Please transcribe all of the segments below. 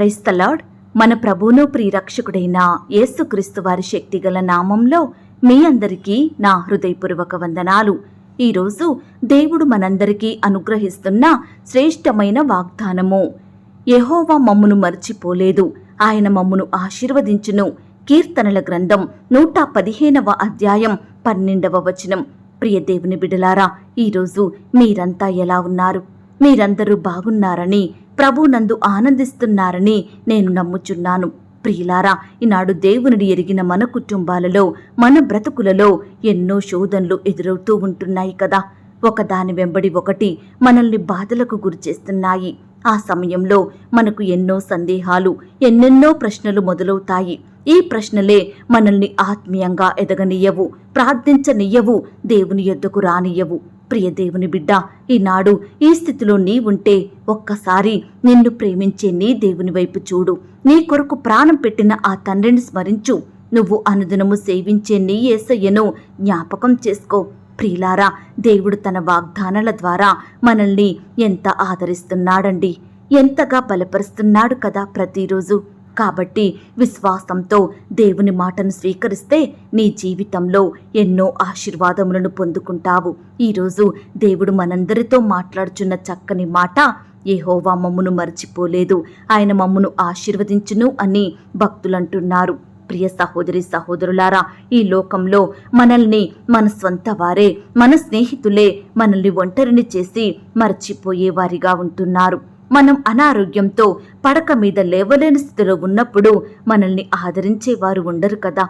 క్రైస్తలాడ్ మన ప్రభువును ప్రియరక్షకుడైన యేసుక్రీస్తు వారి శక్తిగల నామంలో మీ అందరికీ నా హృదయపూర్వక వందనాలు. ఈరోజు దేవుడు మనందరికీ అనుగ్రహిస్తున్న శ్రేష్టమైన వాగ్దానము. యహోవా మమ్మును మర్చిపోలేదు. ఆయన మమ్మును ఆశీర్వదించును. కీర్తనల గ్రంథం నూట పదిహేనవ అధ్యాయం పన్నెండవ వచనం. ప్రియ దేవుని బిడలారా ఈరోజు మీరంతా ఎలా ఉన్నారు? మీరందరూ బాగున్నారని ప్రభునందు ఆనందిస్తున్నారని నేను నమ్ముచున్నాను. ప్రియులారా ఈనాడు దేవునిని ఎరిగిన మన కుటుంబాలలో మన బ్రతుకులలో ఎన్నో శోధనలు ఎదురవుతూ ఉంటున్నాయి కదా. ఒకదాని వెంబడి ఒకటి మనల్ని బాధలకు గురిచేస్తున్నాయి ఆ సమయంలో మనకు ఎన్నో సందేహాలు ఎన్నెన్నో ప్రశ్నలు మొదలవుతాయి. ఈ ప్రశ్నలే మనల్ని ఆత్మీయంగా ఎదగనీయవు ప్రార్థించనీయవు దేవుని యొద్దకు రానియవు. ప్రియ దేవుని బిడ్డ ఈనాడు ఈ స్థితిలో నీ ఉంటే ఒక్కసారి నిన్ను ప్రేమించే నీ దేవుని వైపు చూడు. నీ కొరకు ప్రాణం పెట్టిన ఆ తండ్రిని స్మరించు. నువ్వు అనుదినము సేవించే నీ ఏసయ్యను జ్ఞాపకం చేసుకో. ప్రియులారా దేవుడు తన వాగ్దానాల ద్వారా మనల్ని ఎంత ఆదరిస్తున్నాడండి. ఎంతగా బలపరుస్తున్నాడు కదా ప్రతిరోజు. కాబట్టి విశ్వాసంతో దేవుని మాటను స్వీకరిస్తే నీ జీవితంలో ఎన్నో ఆశీర్వాదములను పొందుకుంటావు. ఈరోజు దేవుడు మనందరితో మాట్లాడుచున్న చక్కని మాట ఏహోవా మమ్మను మర్చిపోలేదు. ఆయన మమ్మను ఆశీర్వదించును అని భక్తులంటున్నారు. ప్రియ సహోదరి సహోదరులారా ఈ లోకంలో మనల్ని మన స్వంత వారే మన స్నేహితులే మనల్ని ఒంటరిని చేసి మర్చిపోయేవారిగా ఉంటున్నారు. మనం అనారోగ్యంతో పడక మీద లేవలేని స్థితిలో ఉన్నప్పుడు మనల్ని ఆదరించేవారు ఉండరు కదా.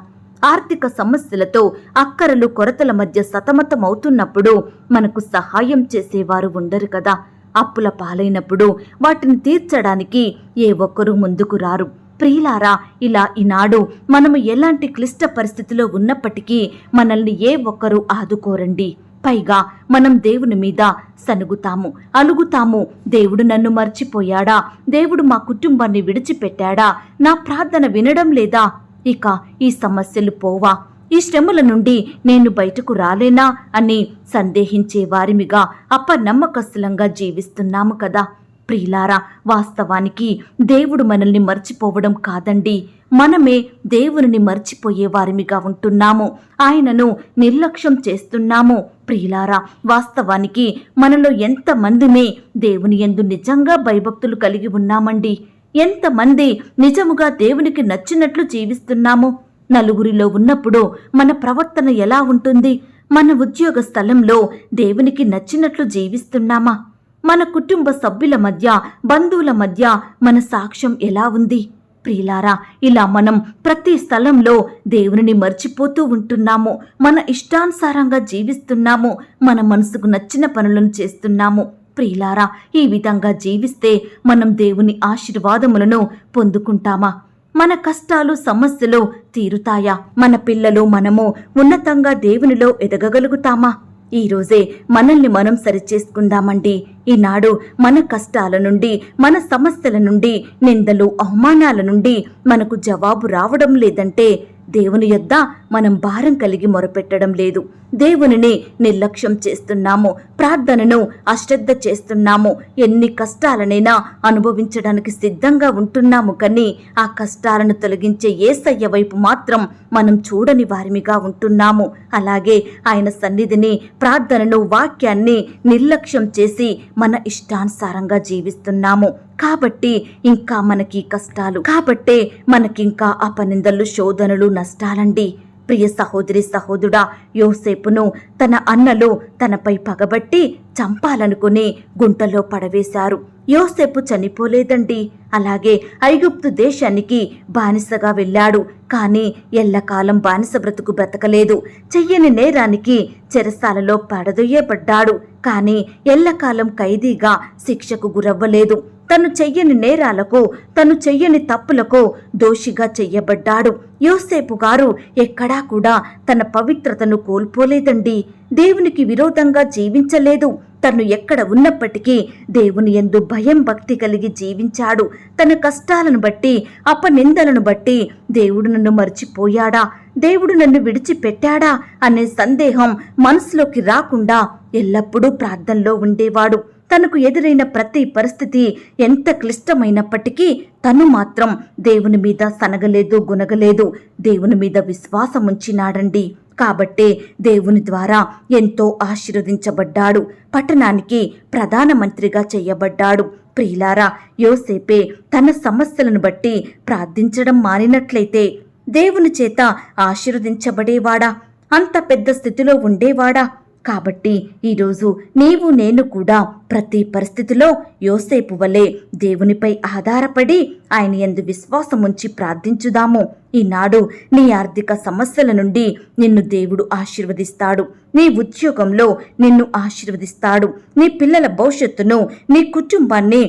ఆర్థిక సమస్యలతో అక్కరలు కొరతల మధ్య సతమతమవుతున్నప్పుడు మనకు సహాయం చేసేవారు ఉండరు కదా. అప్పుల పాలైనప్పుడు వాటిని తీర్చడానికి ఏ ఒక్కరూ ముందుకు రారు. ప్రియులారా ఇలా ఈనాడు మనము ఎలాంటి క్లిష్ట పరిస్థితిలో ఉన్నప్పటికీ మనల్ని ఏ ఒక్కరూ ఆదుకోరండి. పైగా మనం దేవుని మీద సనుగుతాము. అలుగుతాము దేవుడు నన్ను మర్చిపోయాడా? దేవుడు మా కుటుంబాన్ని విడిచిపెట్టాడా? నా ప్రార్థన వినడం లేదా? ఇక ఈ సమస్యలు పోవా? ఈ శ్రమల నుండి నేను బయటకు రాలేనా? అని సందేహించే వారిమిగా అపనమ్మకస్తులంగా జీవిస్తున్నాము కదా. ప్రియులారా వాస్తవానికి దేవుడు మనల్ని మర్చిపోవడం కాదండి. మనమే దేవుని మర్చిపోయే వారిమిగా ఉంటున్నాము. ఆయనను నిర్లక్ష్యం చేస్తున్నాము. ప్రియులారా వాస్తవానికి మనలో ఎంతమందిమే దేవుని ఎందు నిజంగా భయభక్తులు కలిగి ఉన్నామండి? ఎంతమంది నిజముగా దేవునికి నచ్చినట్లు జీవిస్తున్నాము? నలుగురిలో ఉన్నప్పుడు మన ప్రవర్తన ఎలా ఉంటుంది? మన ఉద్యోగ స్థలంలో దేవునికి నచ్చినట్లు జీవిస్తున్నామా? మన కుటుంబ సభ్యుల మధ్య బంధువుల మధ్య మన సాక్ష్యం ఎలా ఉంది? ప్రియులారా ఇలా మనం ప్రతి స్థలంలో దేవుని మర్చిపోతూ ఉంటున్నాము. మన ఇష్టానుసారంగా జీవిస్తున్నాము. మన మనసుకు నచ్చిన పనులను చేస్తున్నాము. ప్రియులారా ఈ విధంగా జీవిస్తే మనం దేవుని ఆశీర్వాదములను పొందుకుంటామా? మన కష్టాలు సమస్యలు తీరుతాయా? మన పిల్లలు మనము ఉన్నతంగా దేవునిలో ఎదగగలుగుతామా? ఈరోజే మనల్ని మనం సరిచేసుకుందామండి. ఈనాడు మన కష్టాల నుండి మన సమస్యల నుండి నిందలు అవమానాల నుండి మనకు జవాబు రావడం లేదంటే దేవుని యొద్ద మనం భారం కలిగి మొరపెట్టడం లేదు. దేవునిని నిర్లక్ష్యం చేస్తున్నాము. ప్రార్థనను అశ్రద్ధ చేస్తున్నాము. ఎన్ని కష్టాలనైనా అనుభవించడానికి సిద్ధంగా ఉంటున్నాము కానీ ఆ కష్టాలను తొలగించే ఏసయ్య వైపు మాత్రం మనం చూడని వారిమిగా ఉంటున్నాము. అలాగే ఆయన సన్నిధిని ప్రార్థనను వాక్యాన్ని నిర్లక్ష్యం చేసి మన ఇష్టానుసారంగా జీవిస్తున్నాము. కాబట్టి ఇంకా మనకి కష్టాలు. కాబట్టే మనకింకా అపనిందలు శోధనలు నష్టాలండి. ప్రియ సహోదరి సహోదరుడా యోసేపును తన అన్నలు తనపై పగబట్టి చంపాలనుకుని గుంటలో పడవేశారు. యోసేపు చనిపోలేదండి. అలాగే ఐగుప్తు దేశానికి బానిసగా వెళ్ళాడు. కానీ ఎల్లకాలం బానిస బ్రతుకు బ్రతకలేదు. చెయ్యని నేరానికి చెరసాలలో పడదొయ్యబడ్డాడు. కానీ ఎల్లకాలం ఖైదీగా శిక్షకు గురవ్వలేదు. తను చెయ్యని నేరాలకు తను చెయ్యని తప్పులకు దోషిగా చెయ్యబడ్డాడు. యోసేపు గారు ఎక్కడా కూడా తన పవిత్రతను కోల్పోలేదండి. దేవునికి విరోధంగా జీవించలేదు. తను ఎక్కడ ఉన్నప్పటికీ దేవుని ఎందు భయం భక్తి కలిగి జీవించాడు. తన కష్టాలను బట్టి అపనిందలను బట్టి దేవుడు నన్ను మర్చిపోయాడా? దేవుడు నన్ను విడిచిపెట్టాడా? అనే సందేహం మనసులోకి రాకుండా ఎల్లప్పుడూ ప్రార్థనలో ఉండేవాడు. తనకు ఎదురైన ప్రతి పరిస్థితి ఎంత క్లిష్టమైనప్పటికీ తను మాత్రం దేవుని మీద సనగలేదు గునగలేదు. దేవుని మీద విశ్వాసం ఉంచినాడండి. కాబట్టే దేవుని ద్వారా ఎంతో ఆశీర్వదించబడ్డాడు. పట్టణానికి ప్రధానమంత్రిగా చేయబడ్డాడు. ప్రియులారా యోసేపే తన సమస్యలను బట్టి ప్రార్థించడం మానినట్లయితే దేవుని చేత ఆశీర్వదించబడేవాడా? అంత పెద్ద స్థితిలో ఉండేవాడా? కాబట్టి ఈరోజు నీవు నేను కూడా ప్రతి పరిస్థితిలో యోసేపు వలె దేవునిపై ఆధారపడి ఆయన ఎందు విశ్వాసం ఉంచి ప్రార్థించుదాము. ఈనాడు నీ ఆర్థిక సమస్యల నుండి నిన్ను దేవుడు ఆశీర్వదిస్తాడు. నీ ఉద్యోగంలో నిన్ను ఆశీర్వదిస్తాడు. నీ పిల్లల భవిష్యత్తును నీ కుటుంబాన్ని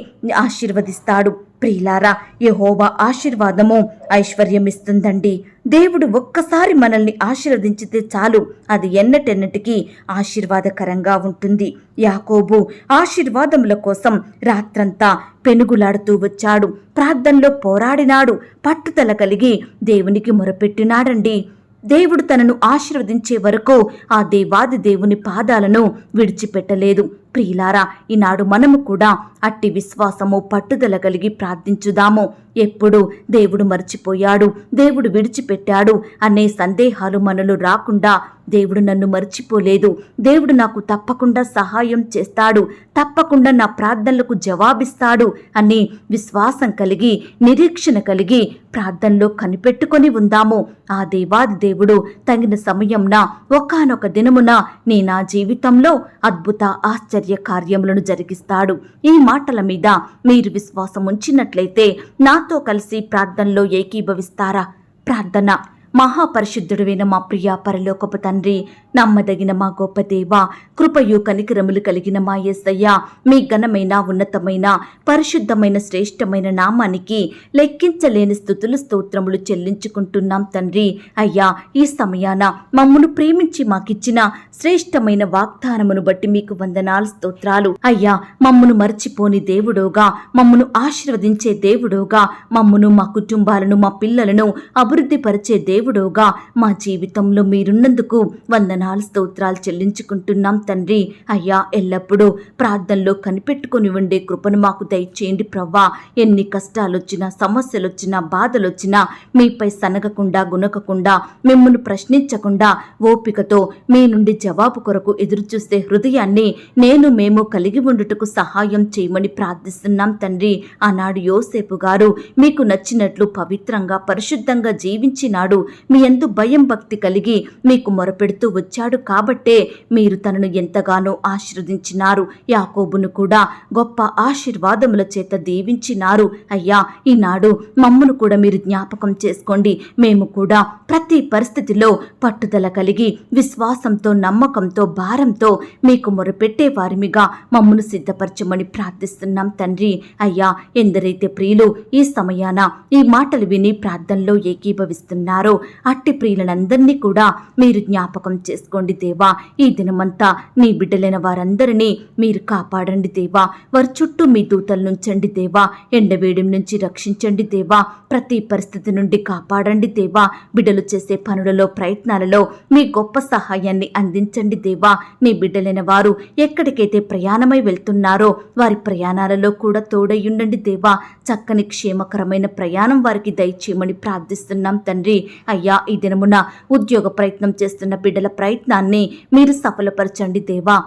ఆశీర్వదిస్తాడు. ప్రియులారా యహోవా ఆశీర్వాదము ఐశ్వర్యమిస్తుందండి. దేవుడు ఒక్కసారి మనల్ని ఆశీర్వదించితే చాలు. అది ఎన్నటెన్నటికీ ఆశీర్వాదకరంగా ఉంటుంది. యాకోబు ఆశీర్వాదముల కోసం రాత్రంతా పెనుగులాడుతూ వచ్చాడు. ప్రార్థనలో పోరాడినాడు. పట్టుదల కలిగి దేవునికి మొరపెట్టినాడండి. దేవుడు తనను ఆశీర్వదించే వరకు ఆ దేవాది దేవుని పాదాలను విడిచిపెట్టలేదు. ప్రియులారా ఈనాడు మనము కూడా అట్టి విశ్వాసము పట్టుదల కలిగి ప్రార్థించుదాము. ఎప్పుడు దేవుడు మర్చిపోయాడు దేవుడు విడిచిపెట్టాడు అనే సందేహాలు మనలో రాకుండా దేవుడు నన్ను మర్చిపోలేదు. దేవుడు నాకు తప్పకుండా సహాయం చేస్తాడు తప్పకుండా నా ప్రార్థనలకు జవాబిస్తాడు అని విశ్వాసం కలిగి నిరీక్షణ కలిగి ప్రార్థనలో కనిపెట్టుకొని ఉందాము. ఆ దేవాది దేవుడు తగిన సమయంన ఒకానొక దినమున నీ నా జీవితంలో అద్భుత ఆశ్చర్య కార్యములను జరిగిస్తాడు. ఈ మాటల మీద మీరు విశ్వాసం ఉంచినట్లయితే నాతో కలిసి ప్రార్థనలో ఏకీభవిస్తారా? ప్రార్థన. మహాపరిశుద్ధుడువైన మా ప్రియ పరలోకపు తండ్రి నమ్మదగిన మా గొప్ప దేవ కృపయు కనికరములు కలిగిన మా యేసయ్య మీ ఘనమైన ఉన్నతమైన పరిశుద్ధమైన శ్రేష్టమైన నామానికి లెక్కించలేని స్థుతులు స్తోత్రములు చెల్లించుకుంటున్నాం తండ్రి. అయ్యా ఈ సమయాన మమ్మను ప్రేమించి మాకిచ్చిన శ్రేష్టమైన వాగ్దానమును బట్టి మీకు వందనాలు స్తోత్రాలు. అయ్యా మమ్మను మర్చిపోని దేవుడోగా మమ్మను ఆశీర్వదించే దేవుడోగా మమ్మను మా కుటుంబాలను మా పిల్లలను అభివృద్ధిపరిచే దేవుడోగా. మా జీవితంలో మీరున్నందుకు వందనాలు స్తోత్రాలు చెల్లించుకుంటున్నాం తండ్రి. అయ్యా ఎల్లప్పుడూ ప్రార్థనలో కనిపెట్టుకుని ఉండే కృపను మాకు దయచేయండి ప్రవ్వా. ఎన్ని కష్టాలు వచ్చినా సమస్యలు వచ్చినా బాధలు వచ్చినా మీపై సనగకుండా గుణకకుండా మిమ్మల్ని ప్రశ్నించకుండా ఓపికతో మీ నుండి జవాబు కొరకు ఎదురుచూస్తే హృదయాన్ని నేను మేము కలిగి ఉండుటకు సహాయం చేయమని ప్రార్థిస్తున్నాం తండ్రి. ఆనాడు యోసేపు గారు మీకు నచ్చినట్లు పవిత్రంగా పరిశుద్ధంగా జీవించినాడు. మీ ఎందు భయం భక్తి కలిగి మీకు మొరపెడుతూ వచ్చాడు కాబట్టే మీరు తనను ఎంతగానో ఆశీర్వదించినారు. యాకోబును కూడా గొప్ప ఆశీర్వాదముల చేత దీవించినారు. అయ్యా ఈనాడు మమ్మను కూడా మీరు జ్ఞాపకం చేసుకోండి. మేము కూడా ప్రతి పరిస్థితిలో పట్టుదల కలిగి విశ్వాసంతో నమ్మకంతో భారంతో మీకు మొరపెట్టే వారిమిగా మమ్మను సిద్ధపరచమని ప్రార్థిస్తున్నాం తండ్రి. అయ్యా ఎందరైతే ప్రియులు ఈ సమయాన ఈ మాటలు విని ప్రార్థనలో ఏకీభవిస్తున్నారో అట్టి ప్రియులనందరినీ కూడా మీరు జ్ఞాపకం చేసుకోండి దేవా. ఈ దినమంతా నీ బిడ్డలైన వారందరినీ మీరు కాపాడండి దేవా. వారి చుట్టూ మీ దూతలు నుంచండి దేవా. ఎండవేడి నుంచి రక్షించండి దేవా. ప్రతి పరిస్థితి నుండి కాపాడండి దేవా. బిడ్డలు చేసే పనులలో ప్రయత్నాలలో మీ గొప్ప సహాయాన్ని అందించండి దేవా. నీ బిడ్డలైన వారు ఎక్కడికైతే ప్రయాణమై వెళ్తున్నారో వారి ప్రయాణాలలో కూడా తోడయ్యుండండి దేవా. చక్కని క్షేమకరమైన ప్రయాణం వారికి దయచేయమని ప్రార్థిస్తున్నాం తండ్రి. అయ్యా ఈ దినమున ఉద్యోగ ప్రయత్నం చేస్తున్న బిడ్డల ప్రయత్నాన్ని మీరు సఫలపరచండి దేవా.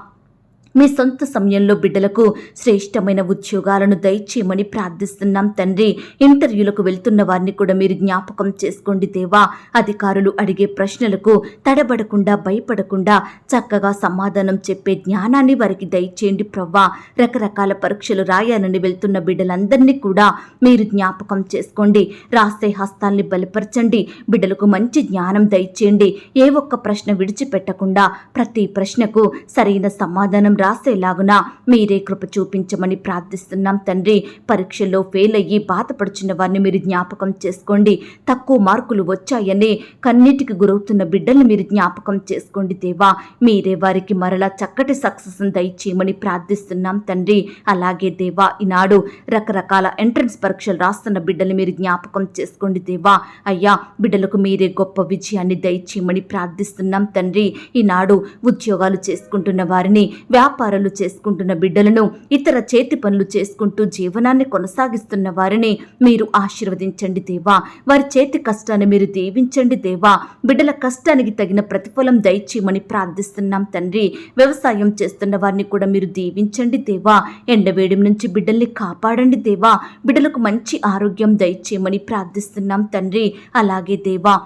మీ సొంత సమయంలో బిడ్డలకు శ్రేష్టమైన ఉద్యోగాలను దయచేయమని ప్రార్థిస్తున్నాం తండ్రి. ఇంటర్వ్యూలకు వెళ్తున్న వారిని కూడా మీరు జ్ఞాపకం చేసుకోండి దేవా. అధికారులు అడిగే ప్రశ్నలకు తడబడకుండా భయపడకుండా చక్కగా సమాధానం చెప్పే జ్ఞానాన్ని వారికి దయచేయండి ప్రవ్వా. రకరకాల పరీక్షలు రాయాలని వెళ్తున్న బిడ్డలందరినీ కూడా మీరు జ్ఞాపకం చేసుకోండి. రాసే హస్తాల్ని బలపరచండి. బిడ్డలకు మంచి జ్ఞానం దయచేయండి. ఏ ఒక్క ప్రశ్న విడిచిపెట్టకుండా ప్రతి ప్రశ్నకు సరైన సమాధానం రాసేలాగున మీరే కృప చూపించమని ప్రార్థిస్తున్నాం తండ్రి. పరీక్షల్లో ఫెయిల్ అయ్యి బాధపడుచున్న వారిని మీరు జ్ఞాపకం చేసుకోండి. తక్కువ మార్కులు వచ్చాయని కన్నీటికి గురవుతున్న బిడ్డల్ని మీరు జ్ఞాపకం చేసుకోండి దేవా. మీరే వారికి మరలా చక్కటి సక్సెస్ దయచేయమని ప్రార్థిస్తున్నాం తండ్రి. అలాగే దేవా ఈనాడు రకరకాల ఎంట్రన్స్ పరీక్షలు రాస్తున్న బిడ్డల్ని మీరు జ్ఞాపకం చేసుకోండి దేవా. అయ్యా బిడ్డలకు మీరే గొప్ప విజయాన్ని దయచేయమని ప్రార్థిస్తున్నాం తండ్రి. ఈనాడు ఉద్యోగాలు చేసుకుంటున్న వారిని వ్యాపార వ్యాపారాలు చేసుకుంటున్న బిడ్డలను ఇతర చేతి పనులు చేసుకుంటూ జీవనాన్ని కొనసాగిస్తున్న వారిని మీరు ఆశీర్వదించండి దేవా. వారి చేతి కష్టాన్ని మీరు దీవించండి దేవా. బిడ్డల కష్టానికి తగిన ప్రతిఫలం దయచేయమని ప్రార్థిస్తున్నాం తండ్రి. వ్యవసాయం చేస్తున్న వారిని కూడా మీరు దీవించండి దేవా. ఎండవేడి నుంచి బిడ్డల్ని కాపాడండి దేవా. బిడ్డలకు మంచి ఆరోగ్యం దయచేయమని ప్రార్థిస్తున్నాం తండ్రి. అలాగే దేవా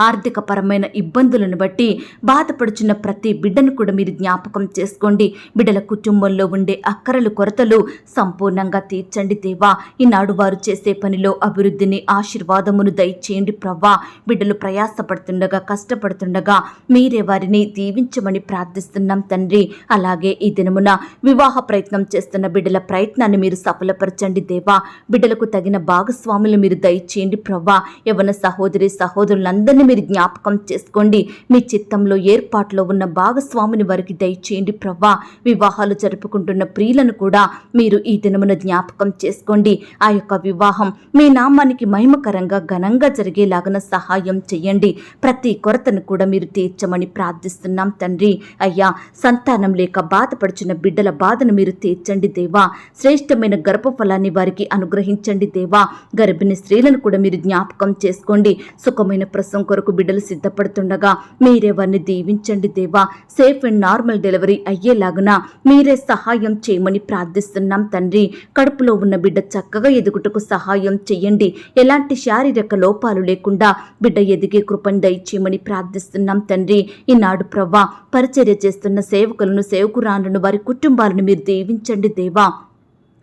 ఆర్థికపరమైన ఇబ్బందులను బట్టి బాధపడుచున్న ప్రతి బిడ్డను కూడా మీరు జ్ఞాపకం చేసుకోండి. బిడ్డల కుటుంబంలో ఉండే అక్కరలు కొరతలు సంపూర్ణంగా తీర్చండి దేవా. ఈనాడు వారు చేసే పనిలో అభివృద్ధిని ఆశీర్వాదమును దయచేయండి ప్రవ్వా. బిడ్డలు ప్రయాసపడుతుండగా కష్టపడుతుండగా మీరే వారిని దీవించమని ప్రార్థిస్తున్నాం తండ్రి. అలాగే ఈ దినమున వివాహ ప్రయత్నం చేస్తున్న బిడ్డల ప్రయత్నాన్ని మీరు సఫలపరచండి దేవా. బిడ్డలకు తగిన భాగస్వాములు మీరు దయచేయండి ప్రవ్వా. యవన సహోదరి సహోదరులందరినీ మీరు జ్ఞాపకం చేసుకోండి. మీ చిత్తంలో ఏర్పాట్లో ఉన్న భాగస్వామిని వారికి దయచేయండి ప్రవ్వా. వివాహాలు జరుపుకుంటున్న ప్రియులను కూడా మీరు ఈ దినమున జ్ఞాపకం చేసుకోండి. ఆ యొక్క వివాహం మీ నామానికి మహిమకరంగా ఘనంగా జరిగేలాగన సహాయం చేయండి. ప్రతి కొరతను కూడా మీరు తీర్చమని ప్రార్థిస్తున్నాం తండ్రి. అయ్యా సంతానం లేక బాధపడుచున్న బిడ్డల బాధను మీరు తీర్చండి దేవా. శ్రేష్టమైన గర్భఫలాన్ని వారికి అనుగ్రహించండి దేవా. గర్భిణీ స్త్రీలను కూడా మీరు జ్ఞాపకం చేసుకోండి. సుఖమైన ప్రసవం కొరకు బిడ్డలు సిద్ధపడుతుండగా మీరే వారిని దీవించండి దేవా. సేఫ్ అండ్ నార్మల్ డెలివరీ అయ్యేలాగున మీరే సహాయం చేయమని ప్రార్థిస్తున్నాం తండ్రి. కడుపులో ఉన్న బిడ్డ చక్కగా ఎదుగుటకు సహాయం చేయండి ఎలాంటి శారీరక లోపాలు లేకుండా బిడ్డ ఎదిగే కృపను దయచేయమని ప్రార్థిస్తున్నాం తండ్రి. ఈనాడు ప్రవ్వా పరిచర్య చేస్తున్న సేవకులను సేవకురాలను వారి కుటుంబాలను మీరు దీవించండి దేవా.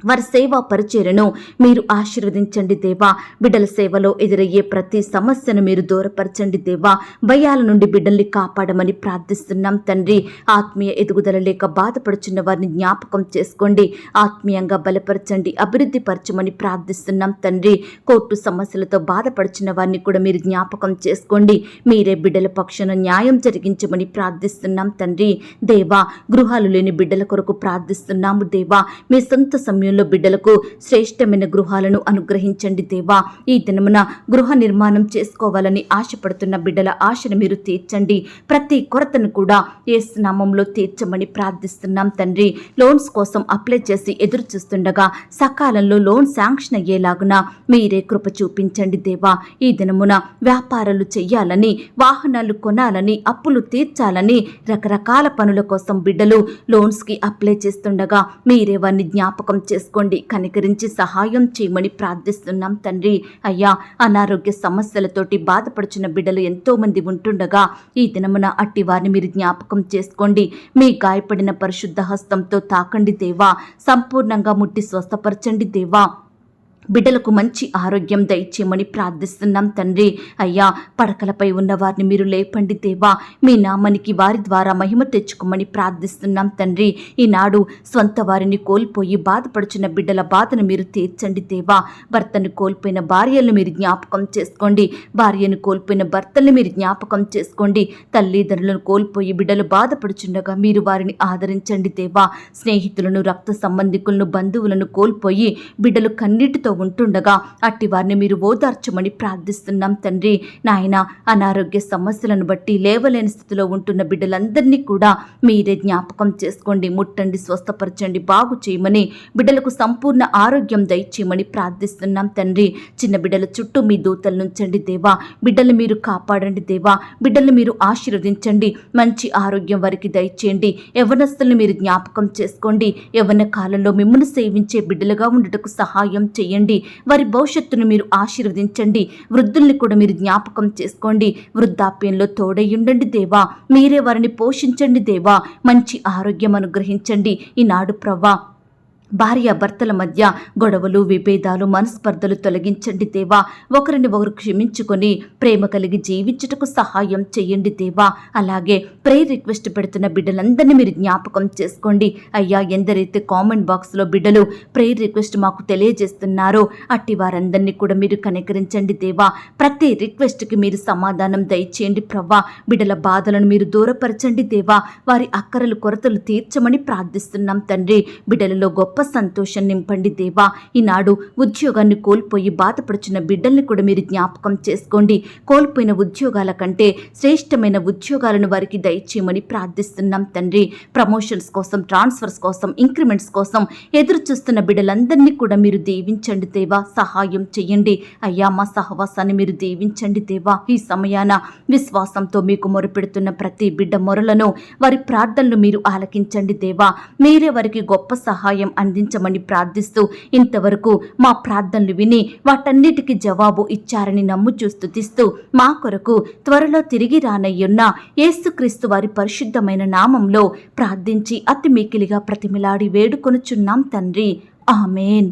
వారి సేవా పరిచర్యను మీరు ఆశీర్వదించండి దేవా. బిడ్డల సేవలో ఎదురయ్యే ప్రతి సమస్యను మీరు దూరపరచండి దేవా. భయాల నుండి బిడ్డల్ని కాపాడమని ప్రార్థిస్తున్నాం తండ్రి. ఆత్మీయ ఎదుగుదల లేక బాధపడుచున్న వారిని జ్ఞాపకం చేసుకోండి. ఆత్మీయంగా బలపరచండి అభివృద్ధి పరచమని ప్రార్థిస్తున్నాం తండ్రి. కోర్టు సమస్యలతో బాధపడుచున్న వారిని కూడా మీరు జ్ఞాపకం చేసుకోండి. మీరే బిడ్డల పక్షాన న్యాయం జరిగించమని ప్రార్థిస్తున్నాం తండ్రి. దేవా గృహాలు లేని బిడ్డల కొరకు ప్రార్థిస్తున్నాము దేవా. మీ సొంత సమయంలో బిడ్డలకు శ్రేష్టమైన గృహాలను అనుగ్రహించండి దేవా. ఈ దినమున గృహ నిర్మాణం చేసుకోవాలని ఆశపడుతున్న బిడ్డల ఆశను మీరు తీర్చండి. ప్రతి కొరతను కూడా ఏ నామంలో తీర్చమని ప్రార్థిస్తున్నాం తండ్రి. లోన్స్ కోసం అప్లై చేసి ఎదురు చూస్తుండగా సకాలంలో లోన్ శాంక్షన్ అయ్యేలాగున మీరే కృప చూపించండి దేవా. ఈ దినమున వ్యాపారాలు చెయ్యాలని వాహనాలు కొనాలని అప్పులు తీర్చాలని రకరకాల పనుల కోసం బిడ్డలు లోన్స్కి అప్లై చేస్తుండగా మీరే వారిని జ్ఞాపకం చేసుకోండి. కనికరించి సహాయం చేయమని ప్రార్థిస్తున్నాం తండ్రి. అయ్యా అనారోగ్య సమస్యలతోటి బాధపడుచున్న బిడ్డలు ఎంతో మంది ఉంటుండగా ఈ దినమున అట్టి వారిని మీరు జ్ఞాపకం చేసుకోండి. మీ గాయపడిన పరిశుద్ధ హస్తంతో తాకండి దేవా. సంపూర్ణంగా ముట్టి స్వస్థపరచండి దేవా. బిడ్డలకు మంచి ఆరోగ్యం దయచేయమని ప్రార్థిస్తున్నాం తండ్రి. అయ్యా పడకలపై ఉన్న వారిని మీరు లేపండి దేవా. మీ నామానికి వారి ద్వారా మహిమ తెచ్చుకోమని ప్రార్థిస్తున్నాం తండ్రి. ఈనాడు స్వంత వారిని కోల్పోయి బాధపడుచున్న బిడ్డల బాధను మీరు తీర్చండి దేవా. భర్తను కోల్పోయిన భార్యలను మీరు జ్ఞాపకం చేసుకోండి. భార్యను కోల్పోయిన భర్తల్ని మీరు జ్ఞాపకం చేసుకోండి. తల్లిదండ్రులను కోల్పోయి బిడ్డలు బాధపడుచుండగా మీరు వారిని ఆదరించండి దేవా. స్నేహితులను రక్త సంబంధికులను బంధువులను కోల్పోయి బిడ్డలు కన్నీటితో ఉంటుండగా అట్టి వారిని మీరు ఓదార్చమని ప్రార్థిస్తున్నాం తండ్రి. నాయన అనారోగ్య సమస్యలను బట్టి లేవలేని స్థితిలో ఉంటున్న బిడ్డలందరినీ కూడా మీరే జ్ఞాపకం చేసుకోండి. ముట్టండి స్వస్థపరచండి బాగు చేయమని బిడ్డలకు సంపూర్ణ ఆరోగ్యం దయచేయమని ప్రార్థిస్తున్నాం తండ్రి. చిన్న బిడ్డల చుట్టూ మీ దూతలు నుంచండి దేవా. బిడ్డలు మీరు కాపాడండి దేవా. బిడ్డలు మీరు ఆశీర్వదించండి. మంచి ఆరోగ్యం వారికి దయచేయండి. యవనస్తులను మీరు జ్ఞాపకం చేసుకోండి. యవన కాలంలో మిమ్మల్ని సేవించే బిడ్డలుగా ఉండటకు సహాయం చేయండి. వారి భవిష్యత్తును మీరు ఆశీర్వదించండి. వృద్ధుల్ని కూడా మీరు జ్ఞాపకం చేసుకోండి. వృద్ధాప్యంలో తోడయ్యుండండి దేవా. మీరే వారిని పోషించండి దేవా. మంచి ఆరోగ్యం అనుగ్రహించండి. ఈనాడు ప్రవ్వా భార్యాభర్తల మధ్య గొడవలు విభేదాలు మనస్పర్ధలు తొలగించండి దేవా. ఒకరిని ఒకరు క్షమించుకొని ప్రేమ కలిగి జీవించుటకు సహాయం చేయండి దేవా. అలాగే ప్రేయర్ రిక్వెస్ట్ పెడుతున్న బిడ్డలందరినీ మీరు జ్ఞాపకం చేసుకోండి. అయ్యా ఎందరైతే కామెంట్ బాక్స్లో బిడ్డలు ప్రేయర్ రిక్వెస్ట్ మాకు తెలియజేస్తున్నారో అట్టి వారందరినీ కూడా మీరు కనికరించండి దేవా. ప్రతి రిక్వెస్ట్కి మీరు సమాధానం దయచేయండి ప్రవ్వా. బిడ్డల బాధలను మీరు దూరపరచండి దేవా. వారి అక్కరలు కొరతలు తీర్చమని ప్రార్థిస్తున్నాం తండ్రి. బిడ్డలలో గొప్ప సంతోషం నింపండి దేవా. ఈనాడు ఉద్యోగాన్ని కోల్పోయి బాధపడుచున్న బిడ్డల్ని కూడా మీరు జ్ఞాపకం చేసుకోండి. కోల్పోయిన ఉద్యోగాల కంటే శ్రేష్టమైన ఉద్యోగాలను వారికి దయచేయమని ప్రార్థిస్తున్నాం తండ్రి. ప్రమోషన్స్ కోసం ట్రాన్స్ఫర్స్ కోసం ఇంక్రిమెంట్స్ కోసం ఎదురు చూస్తున్న బిడ్డలందరినీ కూడా మీరు దీవించండి దేవా. సహాయం చేయండి. అయ్యా మా సహవాసాన్ని మీరు దీవించండి దేవా. ఈ సమయాన విశ్వాసంతో మీకు మొరపెడుతున్న ప్రతి బిడ్డ మొరలను వారి ప్రార్థనలు మీరు ఆలకించండి దేవా. మీరే వారికి గొప్ప సహాయం అందించమని ప్రార్థిస్తూ ఇంతవరకు మా ప్రార్థనలు విని వాటన్నిటికీ జవాబు ఇచ్చారని నమ్ముచూ స్థుతిస్తూ మా కొరకు త్వరలో తిరిగి రానయ్యున్న ఏసుక్రీస్తు వారి పరిశుద్ధమైన నామంలో ప్రార్థించి అతి మికిలిగా ప్రతిమిలాడి వేడుకొనుచున్నాం తండ్రి. ఆమెన్.